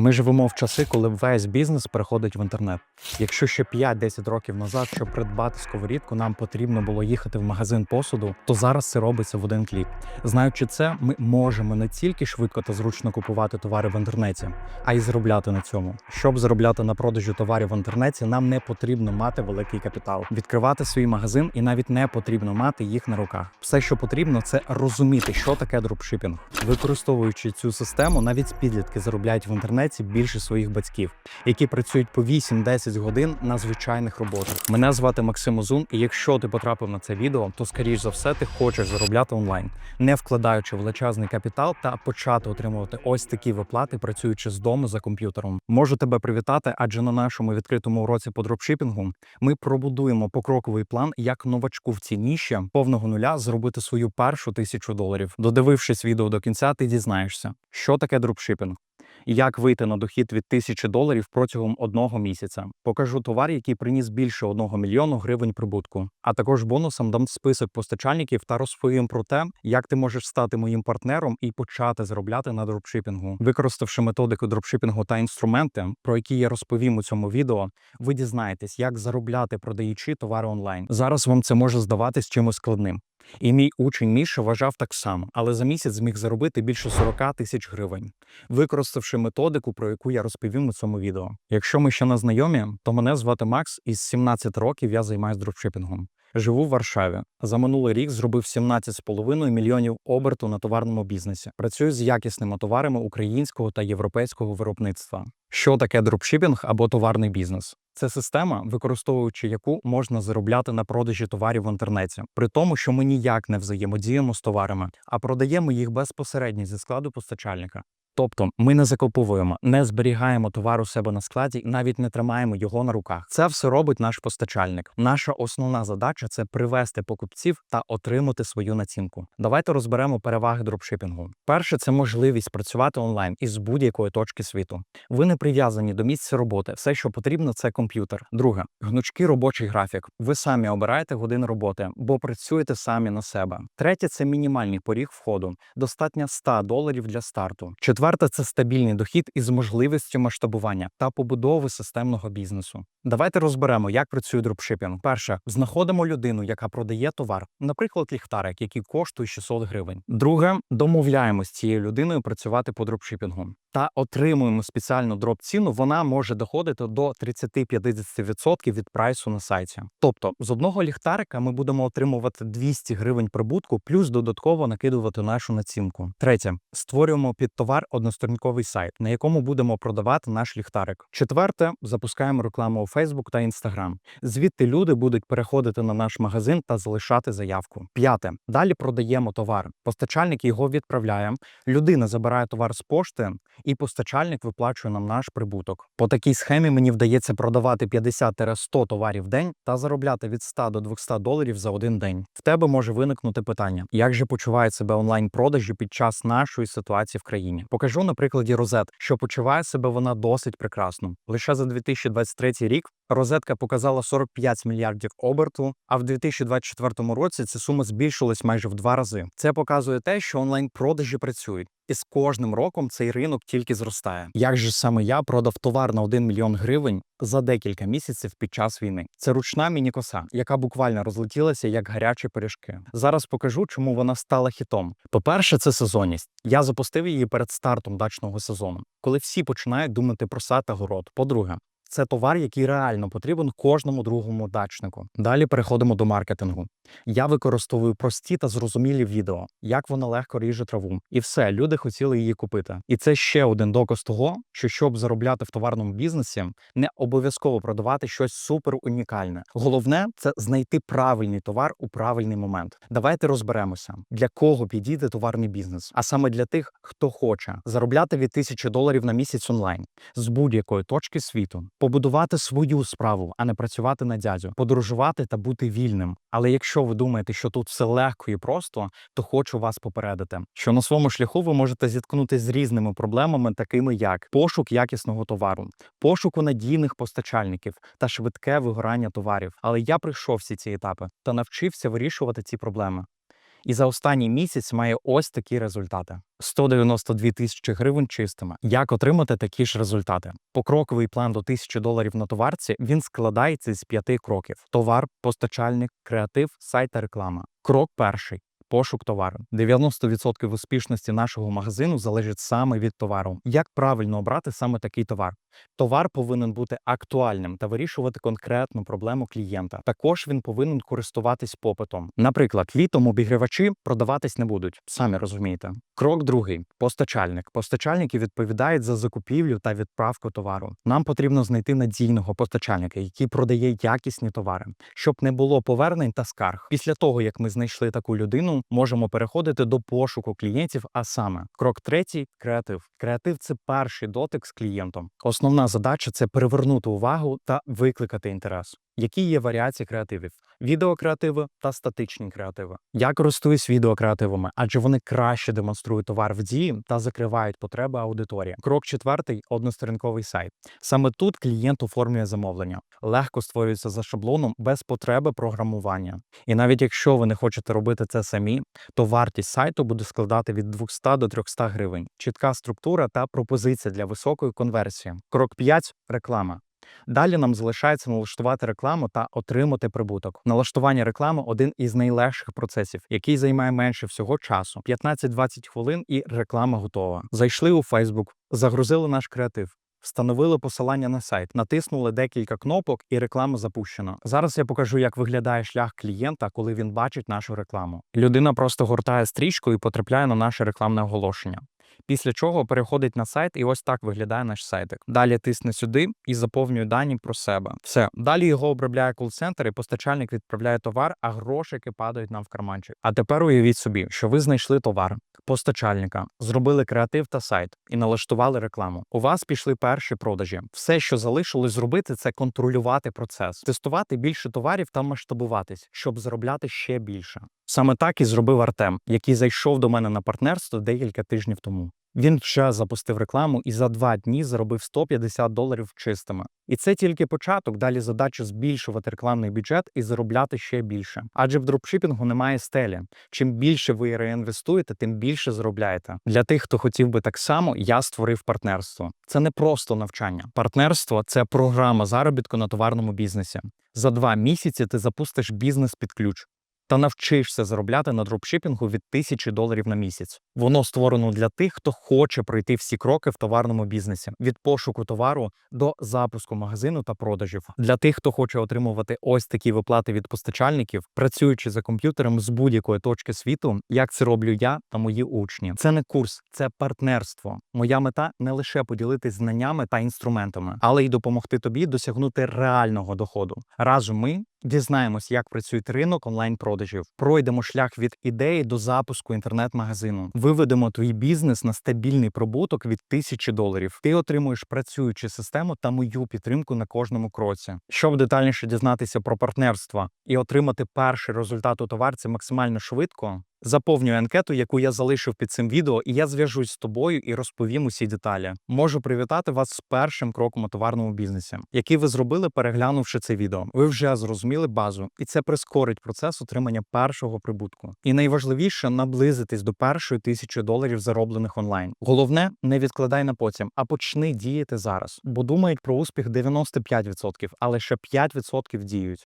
Ми живемо в часи, коли весь бізнес переходить в інтернет. Якщо ще 5-10 років назад, щоб придбати сковорідку, нам потрібно було їхати в магазин посуду, то зараз це робиться в один клік. Знаючи це, ми можемо не тільки швидко та зручно купувати товари в інтернеті, а й заробляти на цьому. Щоб заробляти на продажі товарів в інтернеті, нам не потрібно мати великий капітал, відкривати свій магазин, і навіть не потрібно мати їх на руках. Все, що потрібно, це розуміти, що таке дропшипінг. Використовуючи цю систему, навіть підлітки заробляють в інтернеті більше своїх батьків, які працюють по 8-10 годин на звичайних роботах. Мене звати Максим Озун, і якщо ти потрапив на це відео, то скоріш за все ти хочеш заробляти онлайн, не вкладаючи величезний капітал та почати отримувати ось такі виплати, працюючи з дому за комп'ютером. Можу тебе привітати, адже на нашому відкритому уроці по дропшипінгу ми пробудуємо покроковий план, як новачку в цій ніші повного нуля зробити свою першу тисячу доларів. Додивившись відео до кінця, ти дізнаєшся, що таке дропшипінг. Як вийти на дохід від тисячі доларів протягом одного місяця? Покажу товар, який приніс більше одного мільйону гривень прибутку. А також бонусом дам список постачальників та розповім про те, як ти можеш стати моїм партнером і почати заробляти на дропшипінгу. Використавши методику дропшипінгу та інструменти, про які я розповім у цьому відео, ви дізнаєтесь, як заробляти, продаючи товари онлайн. Зараз вам це може здаватись чимось складним. І мій учень Міша вважав так само, але за місяць зміг заробити більше 40 тисяч гривень, використавши методику, про яку я розповім у цьому відео. Якщо ми ще не знайомі, то мене звати Макс, і з 17 років я займаюся дропшипінгом. Живу в Варшаві. За минулий рік зробив 17,5 мільйонів оберту на товарному бізнесі. Працюю з якісними товарами українського та європейського виробництва. Що таке дропшипінг або товарний бізнес? Це система, використовуючи яку можна заробляти на продажі товарів в інтернеті, при тому, що ми ніяк не взаємодіємо з товарами, а продаємо їх безпосередньо зі складу постачальника. Тобто ми не закуповуємо, не зберігаємо товар у себе на складі навіть не тримаємо його на руках. Це все робить наш постачальник. Наша основна задача це привести покупців та отримати свою націнку. Давайте розберемо переваги дропшипінгу. Перше, це можливість працювати онлайн із будь-якої точки світу. Ви не прив'язані до місця роботи. Все, що потрібно, це комп'ютер. Друге, гнучкий робочий графік. Ви самі обираєте години роботи, бо працюєте самі на себе. Третє це мінімальний поріг входу. Достатньо 100 доларів для старту. Четверте це стабільний дохід із можливістю масштабування та побудови системного бізнесу. Давайте розберемо, як працює дропшипінг. Перше, знаходимо людину, яка продає товар, наприклад, ліхтарик, який коштує 600 гривень. Друге, домовляємося з цією людиною працювати по дропшипінгу та отримуємо спеціальну дроп ціну. Вона може доходити до 30-50% від прайсу на сайті. Тобто, з одного ліхтарика ми будемо отримувати 200 гривень прибутку, плюс додатково накидувати нашу націнку. Третє, створюємо під товар односторінковий сайт, на якому будемо продавати наш ліхтарик. Четверте, запускаємо рекламу у Facebook та Instagram. Звідти люди будуть переходити на наш магазин та залишати заявку. П'яте, далі продаємо товар. Постачальник його відправляє. Людина забирає товар з пошти, і постачальник виплачує нам наш прибуток. По такій схемі мені вдається продавати 50-100 товарів в день та заробляти від 100 до 200 доларів за один день. В тебе може виникнути питання: як же почувають себе онлайн-продажі під час нашої ситуації в країні? Покажу на прикладі розет, що почуває себе вона досить прекрасно. Лише за 2023 рік розетка показала 45 мільярдів оберту, а в 2024 році ця сума збільшилась майже в два рази. Це показує те, що онлайн-продажі працюють. І з кожним роком цей ринок тільки зростає. Як же саме я продав товар на 1 мільйон гривень за декілька місяців під час війни? Це ручна міні-коса, яка буквально розлетілася як гарячі пиріжки. Зараз покажу, чому вона стала хітом. По-перше, це сезонність. Я запустив її перед стартом дачного сезону, коли всі починають думати про сад та город. По-друге, це товар, який реально потрібен кожному другому дачнику. Далі переходимо до маркетингу. Я використовую прості та зрозумілі відео, як вона легко ріже траву, і все, люди хотіли її купити. І це ще один доказ того, що щоб заробляти в товарному бізнесі, не обов'язково продавати щось супер унікальне. Головне це знайти правильний товар у правильний момент. Давайте розберемося, для кого підійде товарний бізнес, а саме для тих, хто хоче заробляти від тисячі доларів на місяць онлайн з будь-якої точки світу, побудувати свою справу, а не працювати на дядю, подорожувати та бути вільним. Але якщо ви думаєте, що тут все легко і просто, то хочу вас попередити, що на своєму шляху ви можете зіткнутися з різними проблемами, такими як пошук якісного товару, пошуку надійних постачальників та швидке вигорання товарів. Але я пройшов всі ці етапи та навчився вирішувати ці проблеми. І за останній місяць має ось такі результати: 192 тисячі гривень чистими. Як отримати такі ж результати? Покроковий план до 1000 доларів на товарці він складається з п'яти кроків: товар, постачальник, креатив, сайт та реклама. Крок перший. Пошук товару. 90% успішності нашого магазину залежить саме від товару. Як правильно обрати саме такий товар? Товар повинен бути актуальним та вирішувати конкретну проблему клієнта. Також він повинен користуватись попитом. Наприклад, літом обігрівачі продаватись не будуть, самі розумієте. Крок другий постачальник. Постачальники відповідають за закупівлю та відправку товару. Нам потрібно знайти надійного постачальника, який продає якісні товари, щоб не було повернень та скарг. Після того як ми знайшли таку людину, можемо переходити до пошуку клієнтів. А саме крок третій креатив. Креатив це перший дотик з клієнтом. Основна задача це привернути увагу та викликати інтерес. Які є варіації креативів? Відеокреативи та статичні креативи. Я користуюсь відеокреативами, адже вони краще демонструють товар в дії та закривають потреби аудиторії. Крок четвертий односторінковий сайт. Саме тут клієнт оформлює замовлення, легко створюється за шаблоном без потреби програмування. І навіть якщо ви не хочете робити це самі, то вартість сайту буде складати від 200 до 300 гривень. Чітка структура та пропозиція для високої конверсії. Крок 5 – реклама. Далі нам залишається налаштувати рекламу та отримати прибуток. Налаштування реклами один із найлегших процесів, який займає менше всього часу 15-20 хвилин, і реклама готова. Зайшли у Facebook, загрузили наш креатив. Встановили посилання на сайт, натиснули декілька кнопок, і реклама запущена. Зараз я покажу, як виглядає шлях клієнта, коли він бачить нашу рекламу. Людина просто гортає стрічку і потрапляє на наше рекламне оголошення. Після чого переходить на сайт, і ось так виглядає наш сайтик. Далі тисне сюди і заповнює дані про себе. Все далі його обробляє кол-центр, і постачальник відправляє товар, а грошики падають нам в карманчик. А тепер уявіть собі, що ви знайшли товар постачальника, зробили креатив та сайт і налаштували рекламу. У вас пішли перші продажі. Все, що залишилось зробити, це контролювати процес, тестувати більше товарів та масштабуватись, щоб заробляти ще більше. Саме так і зробив Артем, який зайшов до мене на партнерство декілька тижнів тому. Він вже запустив рекламу і за два дні заробив 150 доларів чистими. І це тільки початок. Далі задача збільшувати рекламний бюджет і заробляти ще більше. Адже в дропшипінгу немає стелі. Чим більше ви реінвестуєте, тим більше заробляєте. Для тих, хто хотів би так само, я створив партнерство. Це не просто навчання. Партнерство це програма заробітку на товарному бізнесі. За два місяці ти запустиш бізнес під ключ та навчишся заробляти на дропшипінгу від тисячі доларів на місяць. Воно створено для тих, хто хоче пройти всі кроки в товарному бізнесі від пошуку товару до запуску магазину та продажів. Для тих, хто хоче отримувати ось такі виплати від постачальників, працюючи за комп'ютером з будь-якої точки світу, як це роблю я та мої учні. Це не курс, це партнерство. Моя мета не лише поділитись знаннями та інструментами, але й допомогти тобі досягнути реального доходу. Разом ми Дізнаємось, як працює ринок онлайн-продажів. Пройдемо шлях від ідеї до запуску інтернет-магазину. Виведемо твій бізнес на стабільний прибуток від тисячі доларів. Ти отримуєш працюючу систему та мою підтримку на кожному кроці. Щоб детальніше дізнатися про партнерство і отримати перший результат у товарці максимально швидко. Заповнюй анкету, яку я залишив під цим відео, і я зв'яжусь з тобою і розповім усі деталі. Можу привітати вас з першим кроком у товарному бізнесі, який ви зробили, переглянувши це відео. Ви вже зрозуміли базу, і це прискорить процес отримання першого прибутку. І найважливіше наблизитись до першої тисячі доларів, зароблених онлайн. Головне, не відкладай на потім, а почни діяти зараз. Бо думають про успіх 95%, але ще 5% діють.